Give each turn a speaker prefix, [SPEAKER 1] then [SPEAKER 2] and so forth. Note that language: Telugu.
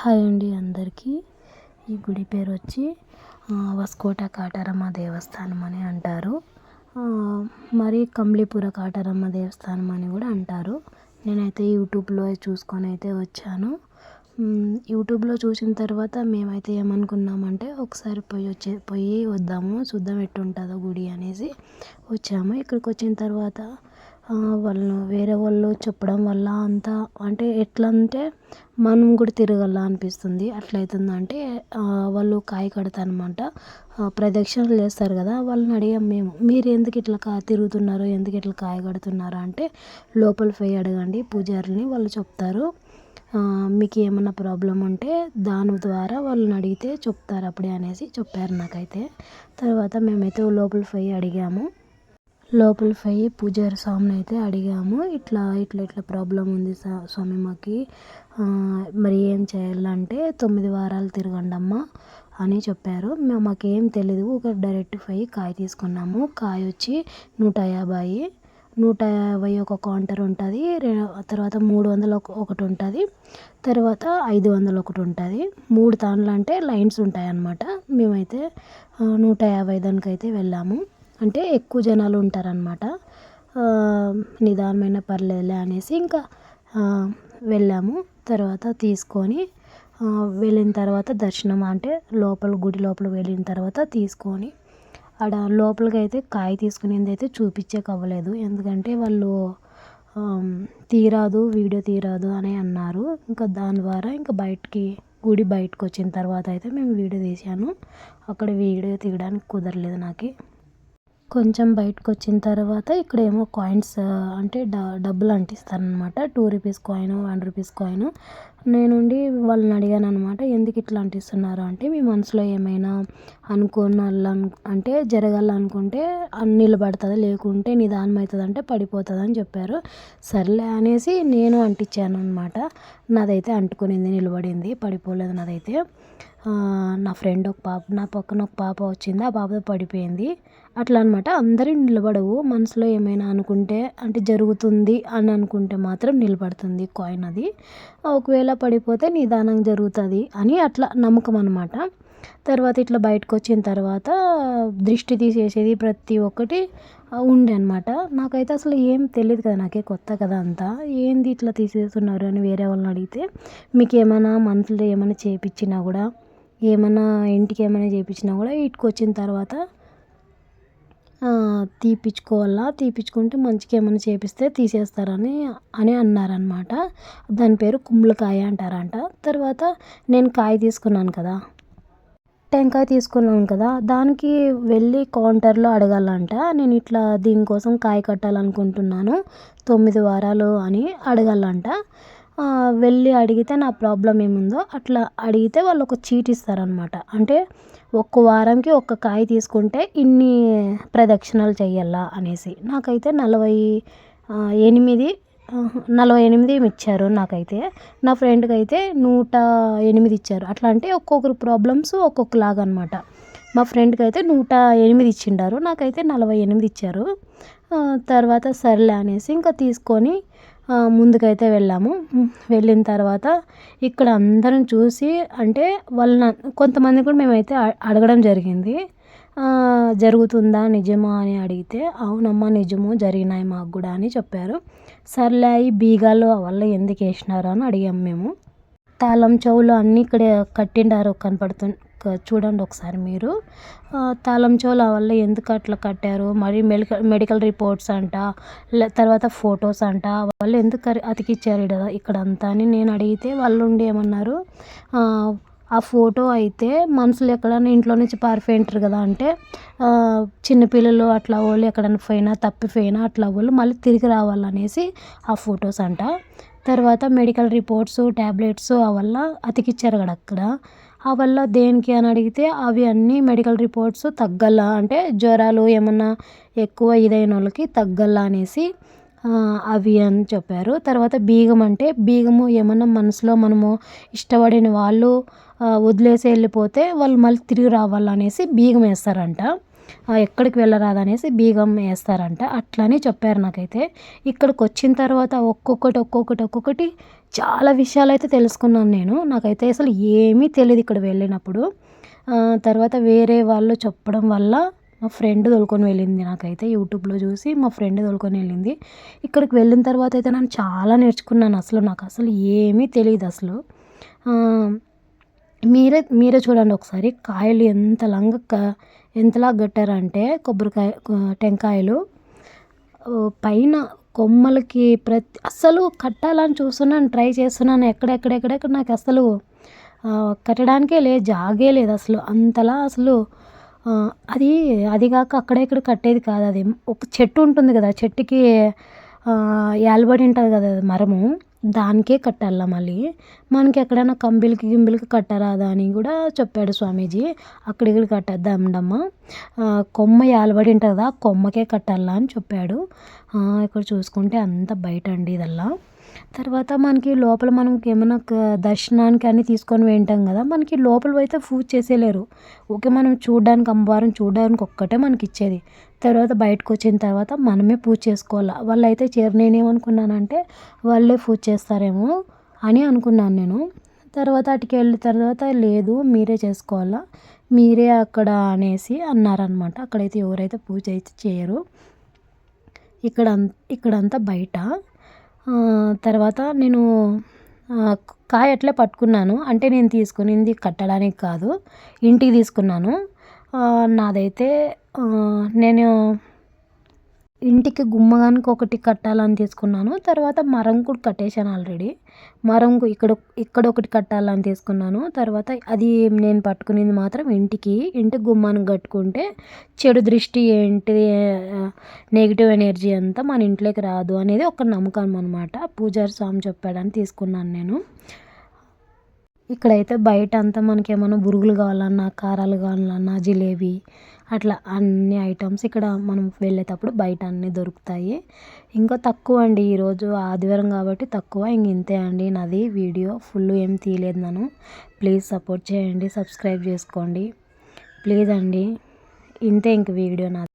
[SPEAKER 1] హాయ్ అండి అందరికీ. ఈ గుడి పేరు వచ్చి వస్కోట కాటారమ్మ దేవస్థానం అని అంటారు. మరి కంబ్లీపుర కాటారమ్మ దేవస్థానం అని కూడా అంటారు. నేనైతే యూట్యూబ్లో చూసుకొని అయితే వచ్చాను. యూట్యూబ్లో చూసిన తర్వాత మేమైతే ఏమనుకున్నామంటే ఒకసారి పోయి వచ్చే పోయి వద్దాము చూద్దాం ఎట్టుంటుందో గుడి అనేసి వచ్చాము. ఇక్కడికి వచ్చిన తర్వాత వాళ్ళు వేరే వాళ్ళు చెప్పడం వల్ల అంతా అంటే ఎట్లా అంటే మనం కూడా తిరగాల అనిపిస్తుంది. అట్లయితుందంటే వాళ్ళు కాయ కడతారనమాట. ప్రదక్షిణలు చేస్తారు కదా వాళ్ళని అడిగాం మేము మీరు ఎందుకు ఇట్లా కా తిరుగుతున్నారు? ఎందుకు ఇట్లా కాయ కడుతున్నారు? అంటే లోపల పోయి అడగండి పూజారులని వాళ్ళు చెప్తారు. మీకు ఏమన్నా ప్రాబ్లం ఉంటే దాని ద్వారా వాళ్ళని అడిగితే చెప్తారు అప్పుడే అనేసి చెప్పారు నాకైతే. తర్వాత మేమైతే లోపల పోయి అడిగాము. లోపలికి పోయి పూజారి స్వామిని అయితే అడిగాము. ఇట్లా ఇట్లా ఇట్లా ప్రాబ్లం ఉంది స్వామి మాకి. మరి ఏం చేయాలంటే తొమ్మిది వారాలు తిరగండమ్మా అని చెప్పారు. మాకేం తెలియదు ఒక డైరెక్ట్ పోయి కాయ తీసుకున్నాము. కాయ వచ్చి నూట యాభై. నూట యాభై ఒక కౌంటర్ ఉంటుంది. తర్వాత మూడు వందలు ఒకటి ఉంటుంది. తర్వాత ఐదు వందలు ఒకటి ఉంటుంది. మూడు తాన్లు అంటే లైన్స్ ఉంటాయి అన్నమాట మేమైతే నూట యాభై దానికైతే వెళ్ళాము. అంటే ఎక్కువ జనాలు ఉంటారనమాట నిదానమైన పర్లేదులే అనేసి ఇంకా వెళ్ళాము. తర్వాత తీసుకొని వెళ్ళిన తర్వాత దర్శనం అంటే లోపల గుడి లోపల వెళ్ళిన తర్వాత తీసుకొని ఆడ లోపలికి అయితే కాయ తీసుకునేది అయితే చూపించేకి అవ్వలేదు ఎందుకంటే వాళ్ళు తీరాదు వీడియో తీరాదు అని అన్నారు. ఇంకా దాని ద్వారా ఇంకా బయటికి గుడి బయటకు వచ్చిన తర్వాత అయితే మేము వీడియో తీసాను అక్కడ వీడియో తీయడానికి కుదరలేదు నాకు. కొంచెం బయటకు వచ్చిన తర్వాత ఇక్కడేమో కాయిన్స్ అంటే డ డబ్బులు అంటిస్తారనమాట two rupees coin one rupees coin నేనుండి వాళ్ళని అడిగాను అనమాట ఎందుకు ఇట్లా అంటిస్తున్నారు? అంటే మీ మనసులో ఏమైనా అనుకున్న అంటే జరగాలనుకుంటే నిలబడుతుంది లేకుంటే నిదానం అవుతుంది అంటే పడిపోతుంది అని చెప్పారు. సర్లే అనేసి నేను అంటించాను అనమాట నాదైతే అంటుకునింది నిలబడింది పడిపోలేదు నాదైతే. నా ఫ్రెండ్ ఒక పాప నా పక్కన ఒక పాప వచ్చింది ఆ పాప పడిపోయింది. అట్లా అనమాట అందరూ నిలబడవు. మనసులో ఏమైనా అనుకుంటే అంటే జరుగుతుంది అని అనుకుంటే మాత్రం నిలబడుతుంది కాయిన్ అది. ఒకవేళ పడిపోతే నిదానం జరుగుతుంది అని అట్లా నమ్మకం అనమాట తర్వాత ఇట్లా బయటకు వచ్చిన తర్వాత దృష్టి తీసేసేది ప్రతి ఒక్కటి ఉండే అనమాట నాకైతే అసలు ఏం తెలియదు కదా నాకే కొత్త కదా అంతా. ఏంది ఇట్లా తీసేస్తున్నారు అని వేరే వాళ్ళని అడిగితే మీకు ఏమైనా మంత్లో ఏమైనా చేయించినా కూడా ఏమైనా ఇంటికి ఏమైనా చేయించినా కూడా ఇటుకు వచ్చిన తర్వాత తీపిచ్చుకోవాలా? తీపిచ్చుకుంటే మంచిగా ఏమైనా చేపిస్తే తీసేస్తారని అని అన్నారనమాట దాని పేరు కుమ్ములకాయ అంటారంట. తర్వాత నేను కాయ తీసుకున్నాను కదా. టెంకాయ తీసుకున్నాను కదా. దానికి వెళ్ళి కౌంటర్లో అడగాలంట. నేను ఇట్లా దీనికోసం కాయ కట్టాలనుకుంటున్నాను. తొమ్మిది వారాలు అని అడగాలంట. వెళ్ళి అడిగితే నా ప్రాబ్లం ఏముందో అట్లా అడిగితే వాళ్ళు ఒక చీట్ ఇస్తారనమాట అంటే ఒక్క వారంకి ఒక్క కాయ తీసుకుంటే ఇన్ని ప్రదక్షిణాలు చేయాలా అనేసి. నాకైతే నలభై ఎనిమిది నలభై ఎనిమిది ఇచ్చారు నాకైతే. నా ఫ్రెండ్కి అయితే నూట ఎనిమిది ఇచ్చారు. అట్లా అంటే ఒక్కొక్కరు ప్రాబ్లమ్స్ ఒక్కొక్కలాగా అనమాట మా ఫ్రెండ్కి అయితే నూట ఎనిమిది ఇచ్చిండారు. నాకైతే నలభై ఎనిమిది ఇచ్చారు. తర్వాత సర్లే అనేసి ఇంకా తీసుకొని ముందుకైతే వెళ్ళాము. వెళ్ళిన తర్వాత ఇక్కడ అందరం చూసి అంటే వాళ్ళ కొంతమంది కూడా మేమైతే అడగడం జరిగింది. జరుగుతుందా నిజమా అని అడిగితే అవునమ్మా నిజము జరిగినాయి మాకు కూడా అని చెప్పారు. సర్లే ఈ బీగాలు వల్ల ఎందుకు వేసినారు అని అడిగాము మేము. తాళం చెవులు అన్నీ ఇక్కడే కట్టిండారు కనపడుతు చూడండి ఒకసారి మీరు. తాళం చెవుల వల్ల ఎందుకు అట్లా కట్టారు? మరి మెడికల్ మెడికల్ రిపోర్ట్స్ అంట తర్వాత ఫొటోస్ అంట వాళ్ళు ఎందుకు అతికిచ్చారు ఇక్కడ ఇక్కడ అంతా అని నేను అడిగితే వాళ్ళు ఉండి ఏమన్నారు ఆ ఫోటో అయితే మనుషులు ఎక్కడైనా ఇంట్లో నుంచి పారిపోయింటారు కదా అంటే చిన్నపిల్లలు అట్లా వాళ్ళు ఎక్కడైనా పోయినా తప్పిపోయినా అట్లా వాళ్ళు మళ్ళీ తిరిగి రావాలనేసి ఆ ఫొటోస్ అంట. తర్వాత మెడికల్ రిపోర్ట్స్ ట్యాబ్లెట్స్ అవల్ల అతికిచ్చారు కదా అక్కడ. ఆ వల్ల దేనికి అని అడిగితే అవి అన్నీ మెడికల్ రిపోర్ట్స్ తగ్గల అంటే జ్వరాలు ఏమన్నా ఎక్కువ ఇదైన వాళ్ళకి తగ్గల అనేసి అవి అని చెప్పారు. తర్వాత బీగం అంటే బీగము ఏమన్నా మనసులో మనము ఇష్టపడిన వాళ్ళు వదిలేసి వెళ్ళిపోతే వాళ్ళు మళ్ళీ తిరిగి రావాలనేసి బీగం వేస్తారంట. ఎక్కడికి వెళ్ళరాదు అనేసి బీగం వేస్తారంట. అట్లని చెప్పారు నాకైతే. ఇక్కడికి వచ్చిన తర్వాత ఒక్కొక్కటి ఒక్కొక్కటి ఒక్కొక్కటి చాలా విషయాలు అయితే తెలుసుకున్నాను నేను. నాకైతే అసలు ఏమీ తెలియదు ఇక్కడ వెళ్ళినప్పుడు. తర్వాత వేరే వాళ్ళు చెప్పడం వల్ల మా ఫ్రెండ్ తోలుకొని వెళ్ళింది నాకైతే యూట్యూబ్లో చూసి మా ఫ్రెండ్ తోలుకొని వెళ్ళింది. ఇక్కడికి వెళ్ళిన తర్వాత అయితే నేను చాలా నేర్చుకున్నాను అసలు. నాకు అసలు ఏమీ తెలియదు అసలు. మీరే మీరే చూడండి ఒకసారి కాయలు ఎంత లంగ ఎంతలా కట్టారంటే కొబ్బరికాయ టెంకాయలు. పైన కొమ్మలకి ప్రతి అస్సలు కట్టాలని చూస్తున్నాను ట్రై చేస్తున్నాను. ఎక్కడెక్కడెక్కడెక్కడ నాకు అసలు కట్టడానికే లేదు జాగే లేదు అసలు అంతలా అసలు అది అది కాక అక్కడ ఇక్కడ కట్టేది కాదు. అది ఒక చెట్టు ఉంటుంది కదా చెట్టుకి ఏలబడి ఉంటుంది కదా అది మరము. దానికే కట్టాల మళ్ళీ? మనకి ఎక్కడైనా కంబిలికి గింబిలికి కట్టరాదా అని కూడా చెప్పాడు స్వామీజీ. అక్కడ ఇక్కడ కట్టద్దామండమ్మ కొమ్మ ఏలబడి ఉంటుంది? కదా ఆ కొమ్మకే కట్టాలా అని చెప్పాడు. ఇక్కడ చూసుకుంటే అంత బయట అండి ఇదల్లా. తర్వాత మనకి లోపల మనకి ఏమైనా దర్శనానికి అన్నీ తీసుకొని వింటాం కదా మనకి లోపల అయితే పూజ చేసేలేరు. ఓకే మనం చూడడానికి అమ్మవారిని చూడడానికి ఒక్కటే మనకి ఇచ్చేది. తర్వాత బయటకు వచ్చిన తర్వాత మనమే పూజ చేసుకోవాలి? వాళ్ళు అయితే చేరు నేనేమనుకున్నానంటే వాళ్ళే పూజ చేస్తారేమో అని అనుకున్నాను నేను. తర్వాత అటుకి వెళ్ళిన తర్వాత లేదు మీరే చేసుకోవాలా? మీరే అక్కడ అనేసి అన్నారనమాట అక్కడైతే ఎవరైతే పూజ అయితే చేయరు. ఇక్కడ అం- ఇక్కడంతా బయట. తర్వాత నేను కాయ అట్లే పట్టుకున్నాను. అంటే నేను తీసుకునింది కట్టడానికి కాదు ఇంటికి తీసుకున్నాను. నాదైతే నేను ఇంటికి గుమ్మగానికి ఒకటి కట్టాలని తీసుకున్నాను. తర్వాత మరం కూడా కట్టేశాను ఆల్రెడీ మరం ఇక్కడ ఇక్కడ ఒకటి కట్టాలని తీసుకున్నాను. తర్వాత అది నేను పట్టుకునేది మాత్రం ఇంటికి. ఇంటి గుమ్మానికి కట్టుకుంటే చెడు దృష్టి ఏంటి నెగిటివ్ ఎనర్జీ అంతా మన ఇంట్లోకి రాదు అనేది ఒక నమ్మకం అనమాట పూజారి స్వామి చెప్పాడని తీసుకున్నాను నేను. ఇక్కడైతే బయట అంతా మనకి ఏమైనా బురుగులు కావాలన్నా కారాలు కావాలన్నా జిలేబీ అట్లా అన్ని ఐటమ్స్ ఇక్కడ మనం వెళ్ళేటప్పుడు బయట అన్నీ దొరుకుతాయి. ఇంకా తక్కువ అండి ఈరోజు ఆదివారం కాబట్టి తక్కువ. ఇంక ఇంతే అండి నాది వీడియో. ఫుల్ ఏం తీయలేదు నేను ప్లీజ్ సపోర్ట్ చేయండి సబ్స్క్రైబ్ చేసుకోండి. ప్లీజ్ అండి ఇంతే ఇంక వీడియో నాది.